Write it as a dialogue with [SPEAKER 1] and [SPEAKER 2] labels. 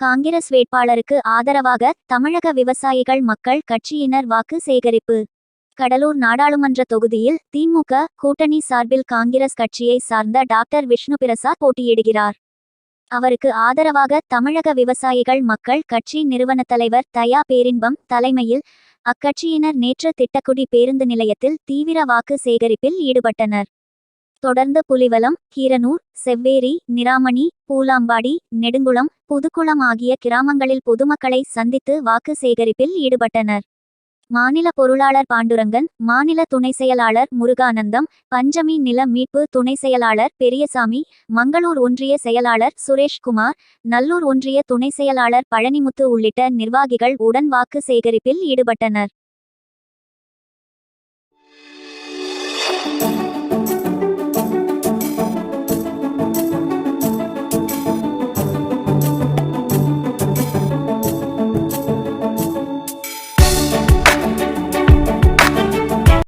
[SPEAKER 1] காங்கிரஸ் வேட்பாளருக்கு ஆதரவாக தமிழக விவசாயிகள் மக்கள் கட்சியினர் வாக்கு சேகரிப்பு. கடலூர் நாடாளுமன்ற தொகுதியில் திமுக கூட்டணி சார்பில் காங்கிரஸ் கட்சியை சார்ந்த டாக்டர் விஷ்ணு பிரசாத் போட்டியிடுகிறார். அவருக்கு ஆதரவாக தமிழக விவசாயிகள் மக்கள் கட்சி நிறுவன தலைவர் தயா பேரின்பம் தலைமையில் அக்கட்சியினர் நேற்று திட்டக்குடி பேருந்து நிலையத்தில் தீவிர வாக்கு சேகரிப்பில் ஈடுபட்டனர். தொடர்ந்து புலிவலம் கீரனூர் செவ்வேரி நிராமணி பூலாம்பாடி நெடுங்குளம் புதுக்குளம் ஆகிய கிராமங்களில் பொதுமக்களை சந்தித்து வாக்கு சேகரிப்பில் ஈடுபட்டனர். மாநில பொருளாளர் பாண்டுரங்கன் மாநில துணை செயலாளர் முருகானந்தம் பஞ்சமி நில மீட்பு துணை செயலாளர் பெரியசாமி மங்களூர் ஒன்றிய செயலாளர் சுரேஷ்குமார் நல்லூர் ஒன்றிய துணை செயலாளர் பழனிமுத்து உள்ளிட்ட நிர்வாகிகள் உடன் வாக்கு சேகரிப்பில் ஈடுபட்டனர்.